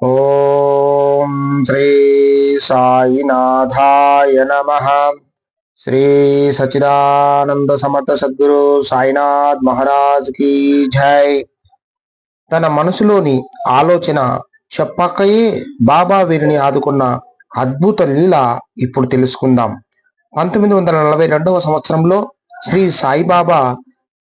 ఓం శ్రీ సాయినాథాయ నమ. శ్రీ సచిదానంద సమర్థ సద్గురు సాయినాథ్ మహారాజ్కి జై. తన మనసులోని ఆలోచన చెప్పకయే బాబా వీరిని ఆదుకున్న అద్భుత లీల ఇప్పుడు తెలుసుకుందాం. పంతొమ్మిది వందల నలభై రెండవ సంవత్సరంలో శ్రీ సాయిబాబా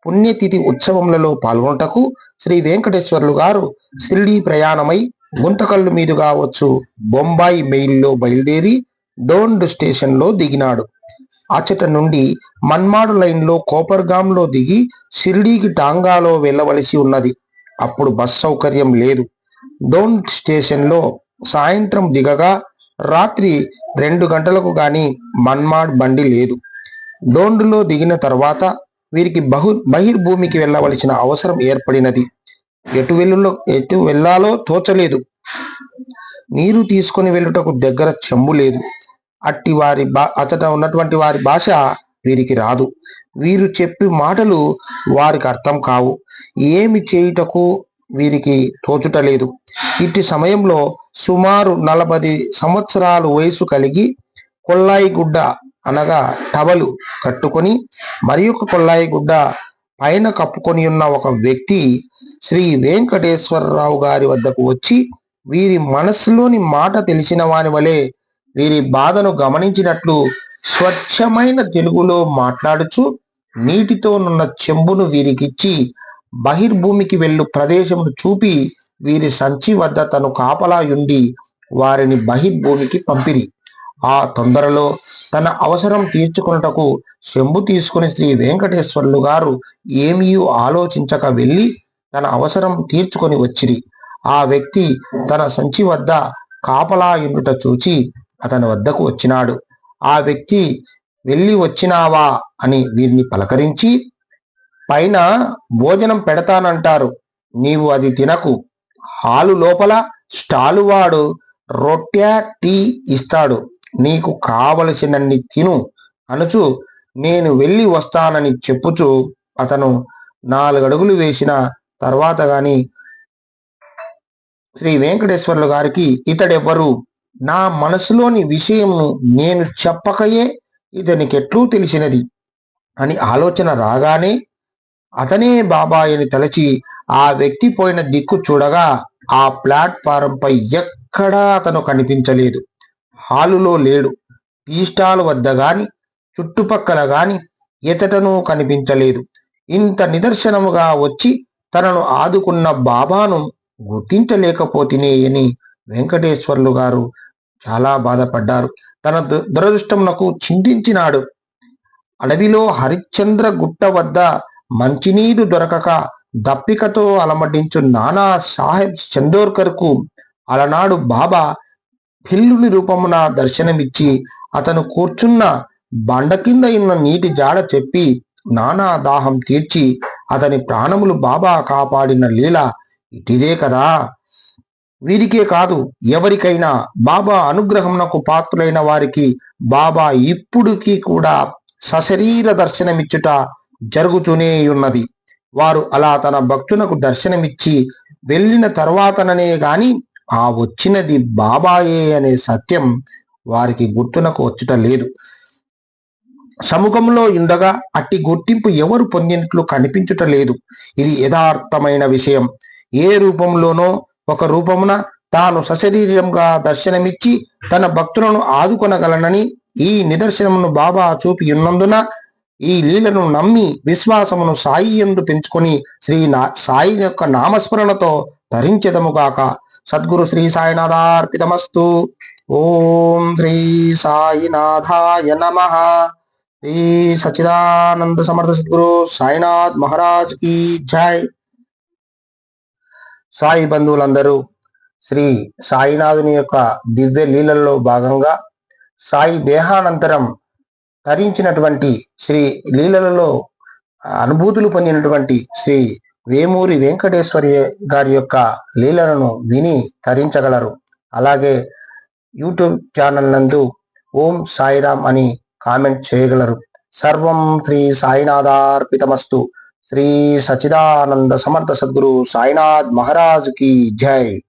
పుణ్యతిథి ఉత్సవములలో పాల్గొనటకు శ్రీ వెంకటేశ్వర్లు గారు షిరిడీ ప్రయాణమై గుంతకల్లు మీదుగా వచ్చు బొంబాయి మెయిల్లో బయలుదేరి డోండ్ స్టేషన్లో దిగినాడు. అచట నుండి మన్మాడు లైన్లో కోపర్గాంలో దిగి షిర్డీకి టాంగాలో వెళ్ళవలసి ఉన్నది. అప్పుడు బస్ సౌకర్యం లేదు. డోంట్ స్టేషన్లో సాయంత్రం దిగగా రాత్రి రెండు గంటలకు గాని మన్మాడ్ బండి లేదు. డోండ్లో దిగిన తర్వాత వీరికి బహు బహిర్భూమికి వెళ్ళవలసిన అవసరం ఏర్పడినది. ఎటు వెళ్ళు ఎటు వెళ్ళాలో తోచలేదు. నీరు తీసుకొని వెళ్ళుటకు దగ్గర చెంబు లేదు. అట్టి వారి బా అతట ఉన్నటువంటి వారి భాష వీరికి రాదు. వీరు చెప్పి మాటలు వారికి అర్థం కావు. ఏమి చేయుటకు వీరికి తోచుటలేదు ఇట్టి సమయంలో సుమారు నలభై సంవత్సరాలు వయసు కలిగి కొల్లాయి గుడ్డ అనగా టవలు కట్టుకొని మరి ఒక కొల్లాయి గుడ్డ పైన కప్పుకొని ఉన్న ఒక వ్యక్తి శ్రీ వెంకటేశ్వరరావు గారి వద్దకు వచ్చి వీరి మనస్సులోని మాట తెలిసిన వాని వలె వీరి బాధను గమనించినట్లు స్వచ్ఛమైన తెలుగులో మాట్లాడుచు నీటితో నున్న చెంబును వీరికిచ్చి బహిర్భూమికి వెళ్ళు ప్రదేశమును చూపి వీరి సంచి వద్ద తను కాపలాయుండి వారిని బహిర్భూమికి పంపిరి. ఆ తొందరలో తన అవసరం తీర్చుకున్నటకు శంభు తీసుకుని శ్రీ వెంకటేశ్వర్లు గారు ఏమీ ఆలోచించక వెళ్ళి తన అవసరం తీర్చుకొని వచ్చిరి. ఆ వ్యక్తి తన సంచి వద్ద కాపలా ఎన్నుట చూచి అతని వద్దకు వచ్చినాడు. ఆ వ్యక్తి వెళ్ళి వచ్చినావా? అని వీరిని పలకరించి పైన భోజనం పెడతానంటారు నీవు అది తినకు. హాలు లోపల స్టాలు వాడు రొట్టె టీ ఇస్తాడు. నీకు కావలసినన్ని తిను అనుచు నేను వెళ్ళి వస్తానని చెప్పుచు అతను నాలుగడుగులు వేసిన తర్వాత గాని శ్రీ వెంకటేశ్వర్లు గారికి ఇతడెవ్వరు? నా మనసులోని విషయమును నేను చెప్పకయే ఇతనికి ఎట్లు తెలిసినది? అని ఆలోచన రాగానే అతనే బాబాయిని తలచి ఆ వ్యక్తి పోయిన దిక్కు చూడగా ఆ ప్లాట్ఫారంపై ఎక్కడా అతను కనిపించలేదు. హాలులో లేడు. టీ స్టాల్ వద్ద గాని చుట్టుపక్కల గాని ఎతటనూ కనిపించలేదు. ఇంత నిదర్శనముగా వచ్చి తనను ఆదుకున్న బాబాను గుర్తించలేకపోతినే అని వెంకటేశ్వర్లు గారు చాలా బాధపడ్డారు. తన దురదృష్టమునకు చింతించినాడు. అడవిలో హరిశ్చంద్ర గుట్ట వద్ద మంచినీరు దొరకక దప్పికతో అలమటించు నానా సాహెబ్ చందోర్కర్కు అలనాడు బాబా పిల్లుని రూపమున దర్శనమిచ్చి అతను కూర్చున్న బండ కింద ఉన్న నీటి జాడ చెప్పి నానా దాహం తీర్చి అతని ప్రాణములు బాబా కాపాడిన లీల ఇటిదే కదా. వీరికే కాదు ఎవరికైనా బాబా అనుగ్రహమునకు పాత్రులైన వారికి బాబా ఇప్పుడుకి కూడా సశరీర దర్శనమిచ్చుట జరుగుతూనే ఉన్నది. వారు అలా తన భక్తునకు దర్శనమిచ్చి వెళ్ళిన తర్వాతననే గాని ఆ వచ్చినది బాబాయే అనే సత్యం వారికి గుర్తునకు వచ్చుట లేదు. సముఖంలో ఉండగా అట్టి గుర్తింపు ఎవరు పొందినట్లు కనిపించుట లేదు. ఇది యథార్థమైన విషయం. ఏ రూపంలోనో ఒక రూపమున తాను సశరీరంగా దర్శనమిచ్చి తన భక్తులను ఆదుకొనగలనని ఈ నిదర్శనమును బాబా చూపి ఉన్నందున ఈ లీలను నమ్మి విశ్వాసమును సాయి ఎందు పెంచుకొని శ్రీ నా సాయి యొక్క నామస్మరణతో ధరించదముగాక సద్గురు శ్రీ సాయినాథార్పితమస్తు. ఓం శ్రీ సాయినాథాయ నమ. శ్రీ సచిదానంద సమర్థ సద్గురు సాయినాథ్ మహారాజ్కి జై. సాయి బంధువులందరూ శ్రీ సాయినాథుని యొక్క దివ్య లీలల్లో భాగంగా సాయి దేహానంతరం ధరించినటువంటి శ్రీ లీలలలో అనుభూతులు పొందినటువంటి శ్రీ వేమూరి వెంకటేశ్వరి గారి యొక్క లీలలను విని తరించగలరు. అలాగే యూట్యూబ్ ఛానల్ నందు ఓం సాయిరామ్ అని కామెంట్ చేయగలరు. సర్వం శ్రీ సాయినాథార్పితమస్తు. శ్రీ సచిదానంద సమర్థ సద్గురు సాయినాథ్ మహారాజ్కి జై.